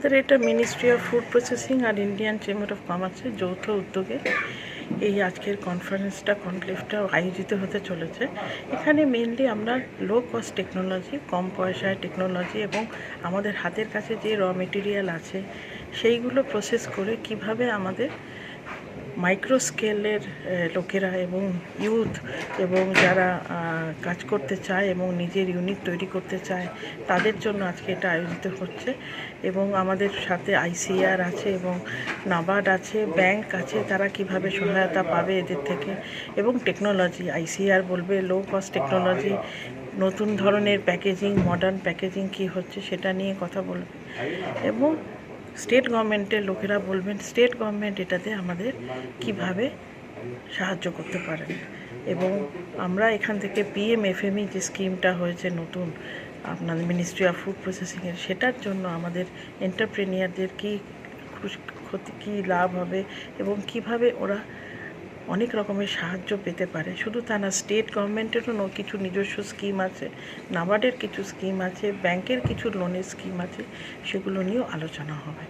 আমাদের এটা ministry of food processing আর ইন্ডিয়ান চেম্বার অফ কমার্সের যৌথ উদ্যোগে এই আজকের কনফারেন্সটা কনক্লেভটা আয়োজিত হতে চলেছে। এখানে মেনলি আমরা লো কস্ট টেকনোলজি কম পয়সায় টেকনোলজি এবং আমাদের হাতের কাছে যে র মেটেরিয়াল আছে, সেইগুলো প্রসেস করে কীভাবে আমাদের মাইক্রো স্কেলের লোকেরা এবং ইউথ এবং যারা কাজ করতে চায় এবং নিজের ইউনিট তৈরি করতে চায়, তাদের জন্য আজকে এটা আয়োজিত হচ্ছে। এবং আমাদের সাথে আইসিআর আছে এবং নাবার্ড আছে ব্যাংক আছে, তারা কীভাবে সহায়তা পাবে এদের থেকে। এবং টেকনোলজি আইসিআর বলবে লো কস্ট টেকনোলজি নতুন ধরনের প্যাকেজিং মডার্ন প্যাকেজিং কি হচ্ছে সেটা নিয়ে কথা বলবে। এবং স্টেট গভর্নমেন্টের লোকেরা বলবেন, স্টেট গভর্নমেন্ট এটাতে আমাদের কীভাবে সাহায্য করতে পারেন এবং আমরা এখান থেকে পিএমএফএমই যে স্কিমটা হয়েছে নতুন আপনার মিনিস্ট্রি অফ ফুড প্রসেসিংয়ের সেটার জন্য আমাদের এন্টারপ্রেনিয়ারদের কী ক্ষতি, কী লাভ হবে এবং কীভাবে ওরা অনেক রকমের সাহায্য পেতে পারে? শুধু তা না, স্টেট গভর্নমেন্টেরও কিছু নিজস্ব স্কিম আছে নাবার্ডের কিছু স্কিম আছে, ব্যাংকের কিছু লোনের স্কিম আছে, সেগুলো নিয়েও আলোচনা হবে।